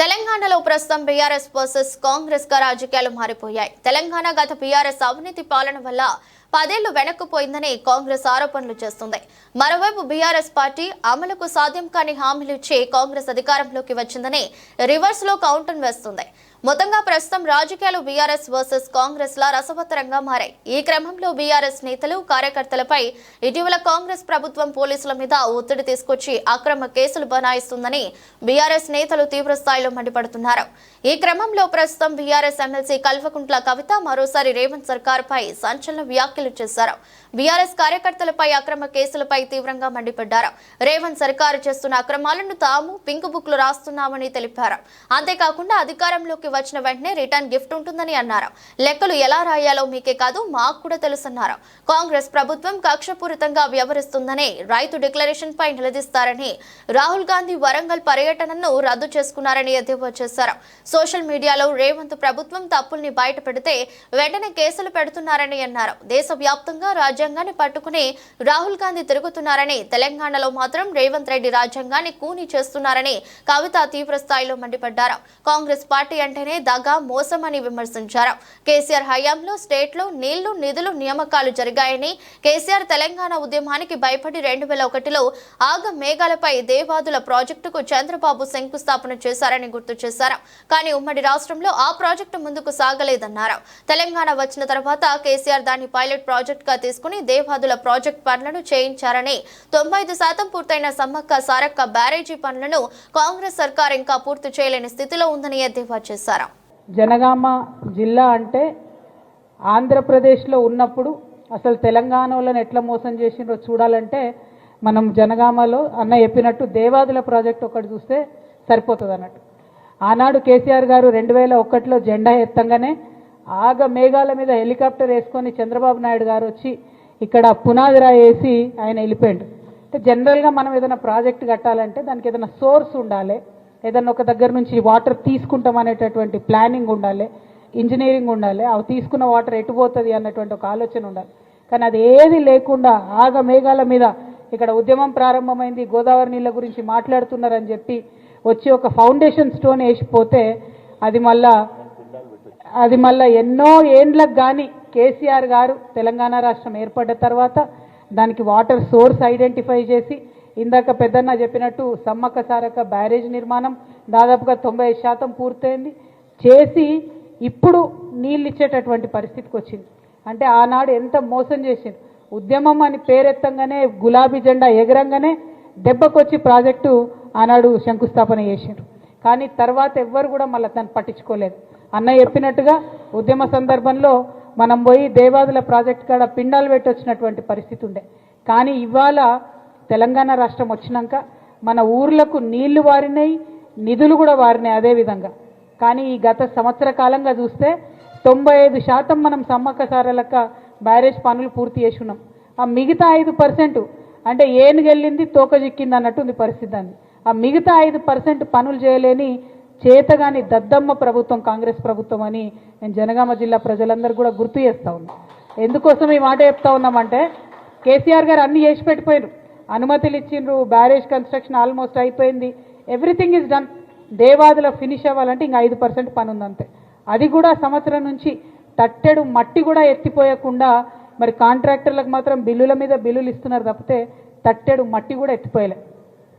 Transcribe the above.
తెలంగాణలో ప్రస్తుతం BRS versus కాంగ్రెస్గా రాజకీయాలు మారిపోయాయి. తెలంగాణ గత బీఆర్ఎస్ అవినీతి పాలన వల్ల పదేళ్ళు వెనక్కుపోయిందని కాంగ్రెస్ ఆరోపణలు చేస్తుంది. మరోవైపు బీఆర్ఎస్ పార్టీ అమలుకు సాధ్యం కాని హామీలు ఇచ్చి కాంగ్రెస్ అధికారంలోకి వచ్చిందని రివర్స్లో కౌంటర్ వేస్తుంది. మొత్తంగా ప్రస్తుతం రాజకీయాలు బీఆర్ఎస్ వర్సెస్ కాంగ్రెస్ లా రసవత్తరంగా మారాయి. ఈ క్రమంలో బీఆర్ఎస్ నేతలు కార్యకర్తలపై ఇటీవల కాంగ్రెస్ ప్రభుత్వం పోలీసుల మీద ఒత్తిడి తీసుకొచ్చి అక్రమ కేసులు బనాయిస్తుందని బీఆర్ఎస్ నేతలు తీవ్ర స్థాయిలో మండిపడుతున్నారు. ఈ క్రమంలో ప్రస్తుతం బీఆర్ఎస్ ఎమ్మెల్సీ కల్వకుంట్ల కవిత మరోసారి రేవంత్ సర్కార్ పై సంచలన వ్యాఖ్యలు చేశారు. బీఆర్ఎస్ కార్యకర్తలపై అక్రమ కేసులపై తీవ్రంగా మండిపడ్డారు. రేవంత్ సర్కారు చేస్తున్న అక్రమాలను తాము పింక్ బుక్లో రాస్తున్నామని తెలిపారు. అంతేకాకుండా అధికారంలోకి వచ్చిన వెంటనే రిటర్న్ గిఫ్ట్ ఉంటుందని అన్నారు. లెక్కలు ఎలా రాయాలో మీకే కాదు మాకు కూడా తెలుసన్నారు. కాంగ్రెస్ ప్రభుత్వం కక్షపూరితంగా వ్యవహరిస్తుందని రైతు డిక్లరేషన్ పై నిలదీస్తారని రాహుల్ గాంధీ వరంగల్ పర్యటనను రద్దు చేసుకున్నారని ఎద్దేవా చేశారు. సోషల్ మీడియాలో రేవంత్ ప్రభుత్వం తప్పుల్ని బయట పెడితే వెంటనే కేసులు పెడుతున్నారని అన్నారు. దేశ దేశవ్యాప్తంగా రాజ్యాంగాన్ని పట్టుకుని రాహుల్ గాంధీ తిరుగుతున్నారని తెలంగాణలో మాత్రం రేవంత్ రెడ్డి రాజ్యాంగాన్ని కూనీ చేస్తున్నారని కవిత తీవ్ర స్థాయిలో మండిపడ్డారు. కాంగ్రెస్ పార్టీ అంటేనే దగా మోసం అని విమర్శించారు. కేసీఆర్ హయాంలో స్టేట్లో నీళ్ళు నిధులు నియామకాలు జరిగాయని కేసీఆర్ తెలంగాణ ఉద్యమానికి భయపడి రెండు వేల ఒకటిలో ఆగ మేఘాలపై దేవాదుల ప్రాజెక్టుకు చంద్రబాబు శంకుస్థాపన చేశారని గుర్తు చేశారు. కానీ ఉమ్మడి రాష్ట్రంలో ఆ ప్రాజెక్టు ముందుకు సాగలేదన్నారు. తెలంగాణ వచ్చిన తర్వాత కేసీఆర్ దాన్ని పైలట్ పైలట్ ప్రాజెక్టుగా తీసుకుని దేవాదుల ప్రాజెక్ట్ పనులను చేయించారని తొంభై ఐదు శాతం పూర్తయిన సమ్మక్క సారక్క బ్యారేజీ పనులను కాంగ్రెస్ సర్కార్ ఇంకా పూర్తి చేయలేని స్థితిలో ఉందని ఎద్దేవా చేశారు. జనగామ జిల్లా అంటే ఆంధ్రప్రదేశ్లో ఉన్నప్పుడు అసలు తెలంగాణలోని ఎట్లా మోసం చేసిండ్రో చూడాలంటే మనం జనగామలో అన్న చెప్పినట్టు దేవాదుల ప్రాజెక్ట్ ఒకటి చూస్తే సరిపోతుంది అన్నట్టు ఆనాడు కేసీఆర్ గారు రెండు వేల ఒకటిలో జెండా ఎత్తంగానే ఆగ మేఘాల మీద హెలికాప్టర్ వేసుకొని చంద్రబాబు నాయుడు గారు వచ్చి ఇక్కడ పునాదిరా వేసి ఆయన వెళ్ళిపోయాడు. అంటే జనరల్గా మనం ఏదైనా ప్రాజెక్ట్ కట్టాలంటే దానికి ఏదైనా సోర్స్ ఉండాలి. ఏదైనా ఒక దగ్గర నుంచి వాటర్ తీసుకుంటాం అనేటటువంటి ప్లానింగ్ ఉండాలి. ఇంజనీరింగ్ ఉండాలి. అవి తీసుకున్న వాటర్ ఎటు పోతుంది అన్నటువంటి ఒక ఆలోచన ఉండాలి. కానీ అది ఏది లేకుండా ఆగ మేఘాల మీద ఇక్కడ ఉద్యమం ప్రారంభమైంది గోదావరి నీళ్ళ గురించి మాట్లాడుతున్నారని చెప్పి వచ్చి ఒక ఫౌండేషన్ స్టోన్ వేసిపోతే అది మళ్ళా అది మళ్ళా ఎన్నో ఏండ్లకు కానీ కేసీఆర్ గారు తెలంగాణ రాష్ట్రం ఏర్పడ్డ తర్వాత దానికి వాటర్ సోర్స్ ఐడెంటిఫై చేసి ఇందాక పెద్దన్న చెప్పినట్టు సమ్మక్క సారక్క బ్యారేజ్ నిర్మాణం దాదాపుగా తొంభై శాతం పూర్తయింది. చేసి ఇప్పుడు నీళ్ళు ఇచ్చేటటువంటి పరిస్థితికి వచ్చింది. అంటే ఆనాడు ఎంత మోసం చేసింది ఉద్యమం అని పేరెత్తంగానే గులాబీ జెండా ఎగరంగానే దెబ్బకొచ్చి ప్రాజెక్టు ఆనాడు శంకుస్థాపన చేసిండ్రు కానీ తర్వాత ఎవ్వరు కూడా మళ్ళీ దాన్ని పట్టించుకోలేదు. అన్న చెప్పినట్టుగా ఉద్యమ సందర్భంలో మనం పోయి దేవాదుల ప్రాజెక్ట్ కాడ పిండాలు పెట్టొచ్చినటువంటి పరిస్థితి ఉండే. కానీ ఇవాళ తెలంగాణ రాష్ట్రం వచ్చినాక మన ఊర్లకు నీళ్ళు వారినాయి నిధులు కూడా వారినాయి అదే విధంగా. కానీ ఈ గత సంవత్సర కాలంగా చూస్తే తొంభై ఐదు శాతం మనం సమ్మక్క సారలక్క బ్యారేజ్ పనులు పూర్తి చేసి ఉన్నాం ఆ మిగతా ఐదు పర్సెంట్ అంటే ఏనుగెళ్ళింది తోక చిక్కింది అన్నట్టు ఉంది పరిస్థితి అంది ఆ మిగతా ఐదు పర్సెంట్ పనులు చేయలేని చేతగాని దద్దమ్మ ప్రభుత్వం కాంగ్రెస్ ప్రభుత్వం అని నేను జనగామ జిల్లా ప్రజలందరూ కూడా గుర్తు చేస్తా ఉన్నా. ఎందుకోసం ఈ మాట చెప్తా ఉన్నామంటే కేసీఆర్ గారు అన్ని చేసి పెట్టిపోయారు అనుమతులు ఇచ్చిండ్రు బ్యారేజ్ కన్స్ట్రక్షన్ ఆల్మోస్ట్ అయిపోయింది. Everything is done. Devadula finish అవ్వాలంటే ఇంకా ఐదు పర్సెంట్ పని ఉంది అంతే. అది కూడా సంవత్సరం నుంచి తట్టెడు మట్టి కూడా ఎత్తిపోయకుండా మరి కాంట్రాక్టర్లకు మాత్రం బిల్లుల మీద బిల్లులు ఇస్తున్నారు తప్పితే తట్టెడు మట్టి కూడా ఎత్తిపోయలే.